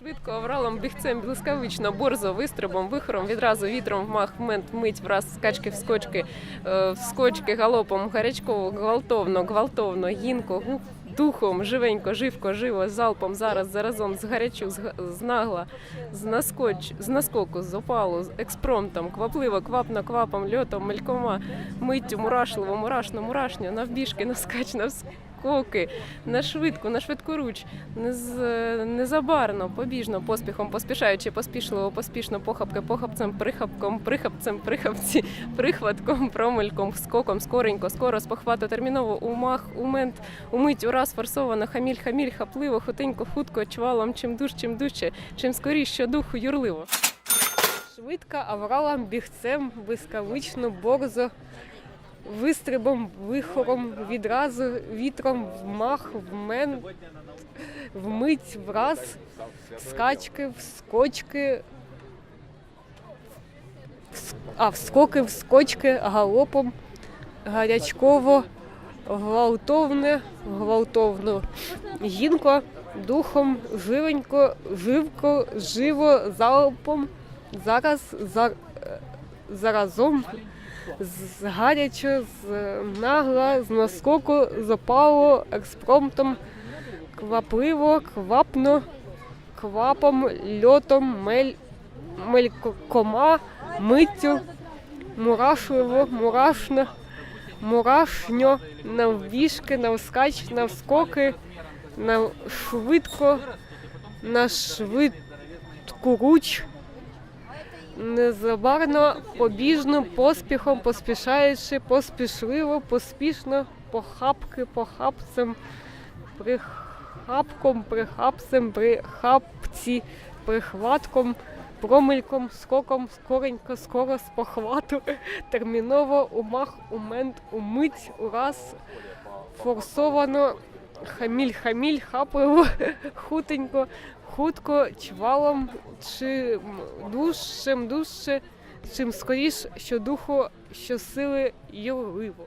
Швидко овралом, бігцем, блискавично, борзо, вистрибом, вихором, відразу вітром, вмах, мент, мить, враз, скачки, вскочки, е, вскочки, галопом, гарячково, гвалтовно, гвалтовно, гінко, гух, духом, живенько, живко, живо, залпом, зараз, заразом, згарячу, зг- знагла, з наскоч, з наскоку, з опалу, з експромтом, квапливо, квапно, квапом, льотом, мелькома, миттю, мурашливо, мурашно, мурашньо, навбіжки, наскач, навскоки, на швидку, на швидкоруч, нез, незабарно, побіжно, поспіхом, поспішаючи, поспішливо, поспішно, похапки, похапцем, прихапком, прихапцем, прихапці, прихватком, промельком, скоком, скоренько, скоро, спохвато, терміново, умах, умент, умить, ураз, форсовано, хаміль, хаміль, хапливо, хутенько, хутко, чвалом, чим дуж, чим дужче, чим скоріш, що духу, юрливо. Швидко, авралом, бігцем, блискавично, борзо, вистрибом, вихором, відразу, вітром, вмах, вмен, вмить, враз, скачки, вскочки, а вскоки, вскочки, галопом, гарячково, гвалтовне, гвалтовно, гінко, духом, живенько, живко, живо, залпом, зараз, зар, е, заразом, з гаряче, з нагла, з наскоку, запало, експромтом, квапливо, квапно, квапом, льотом, мель, мелькома, миттю, мурашливо, мурашно, мурашньо, наввішки, навскач, навскоки, на швидко, на швидку руч, незабарно, побіжно, поспіхом, поспішаючи, поспішливо, поспішно, похапки, похапцем, прихапком, прихапцем, прихапці, прихватком, промельком, скоком, скоренько, скоро, з похвату, терміново, умах, умент, умить, ураз, форсовано, хаміль, хаміль, хапливо, хутенько, хутко, чвалом, чим дужчим, дужче, чим скоріш, що духу, що сили юрливо.